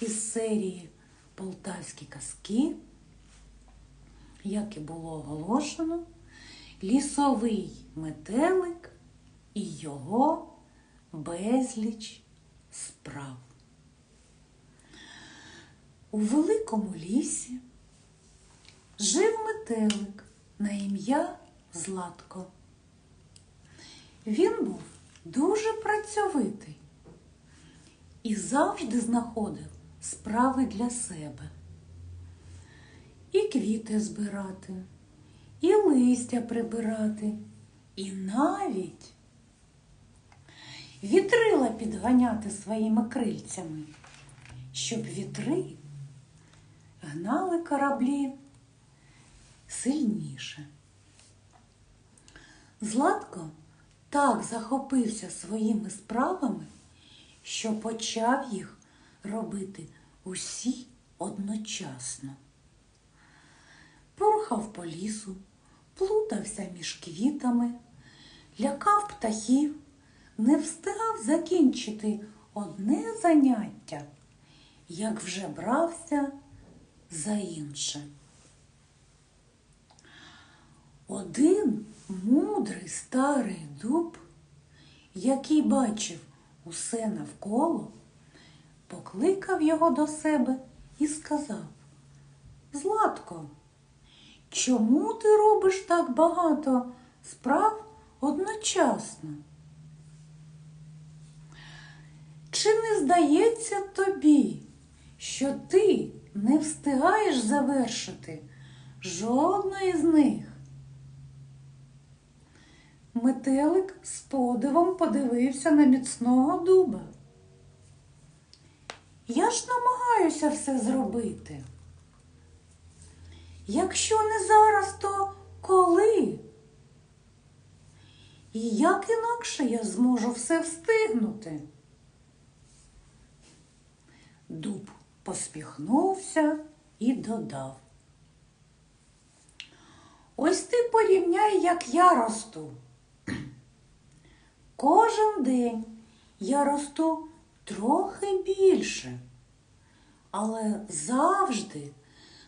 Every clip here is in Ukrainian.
із серії Полтавські казки, як і було оголошено, лісовий метелик і його безліч справ. У великому лісі жив метелик на ім'я Златко. Він був дуже працьовитий і завжди знаходив справи для себе. І квіти збирати, і листя прибирати, і навіть вітрила підганяти своїми крильцями, щоб вітри гнали кораблі сильніше. Златко так захопився своїми справами, що почав їх робити усі одночасно. Порхав по лісу, плутався між квітами, лякав птахів, не встигав закінчити одне заняття, як вже брався за інше. Один мудрий старий дуб, який бачив усе навколо, покликав його до себе і сказав Златко, чому ти робиш так багато справ одночасно? Чи не здається тобі, що ти не встигаєш завершити жодної з них? Метелик з подивом подивився на міцного дуба. Я ж намагаюся все зробити. Якщо не зараз, то коли? І як інакше я зможу все встигнути? Дуб поспіхнувся і додав. Ось ти порівняй, як я росту. Кожен день я росту трохи більше, але завжди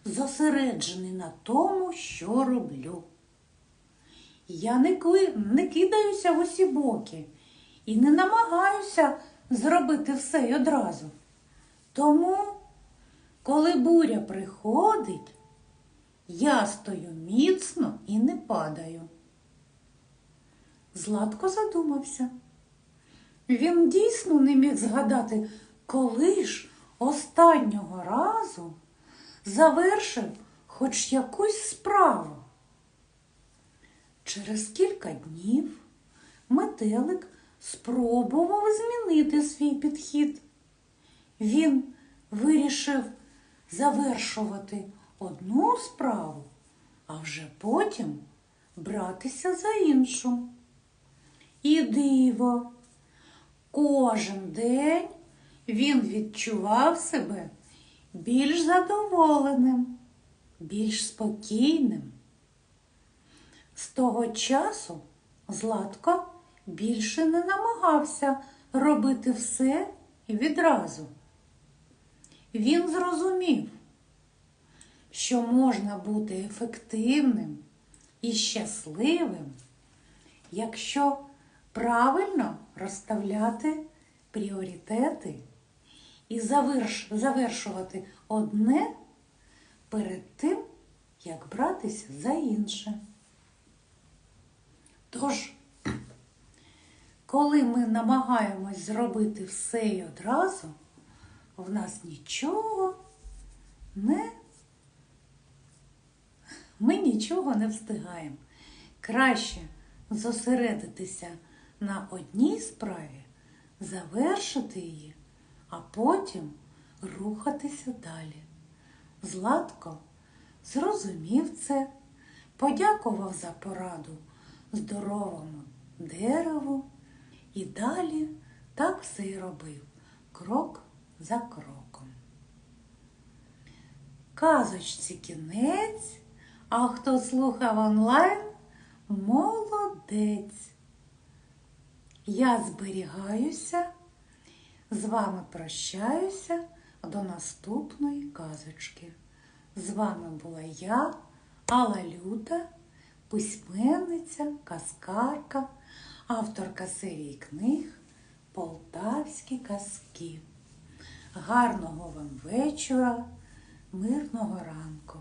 зосереджений на тому, що роблю. Я не, кли... не кидаюся в усі боки і не намагаюся зробити все й одразу. Тому, коли буря приходить, я стою міцно і не падаю. Златко задумався. Він дійсно не міг згадати, коли ж останнього разу завершив хоч якусь справу. Через кілька днів метелик спробував змінити свій підхід. Він вирішив завершувати одну справу, а вже потім братися за іншу. І диво, кожен день він відчував себе більш задоволеним, більш спокійним. З того часу Златко більше не намагався робити все відразу. Він зрозумів, що можна бути ефективним і щасливим, якщо правильно розставляти пріоритети і заверш, завершувати одне перед тим, як братися за інше. Тож, коли ми намагаємось зробити все й одразу, в нас нічого не ми нічого не встигаємо. Краще зосередитися на одній справі, завершити її, а потім рухатися далі. Златко зрозумів це, подякував за пораду здоровому дереву і далі так все й робив, крок за кроком. Казочці кінець, а хто слухав онлайн, молодець. Я зберігаюся, з вами прощаюся, до наступної казочки. З вами була я, Алла Люта, письменниця, казкарка, авторка серії книг Полтавські казки. Гарного вам вечора, мирного ранку!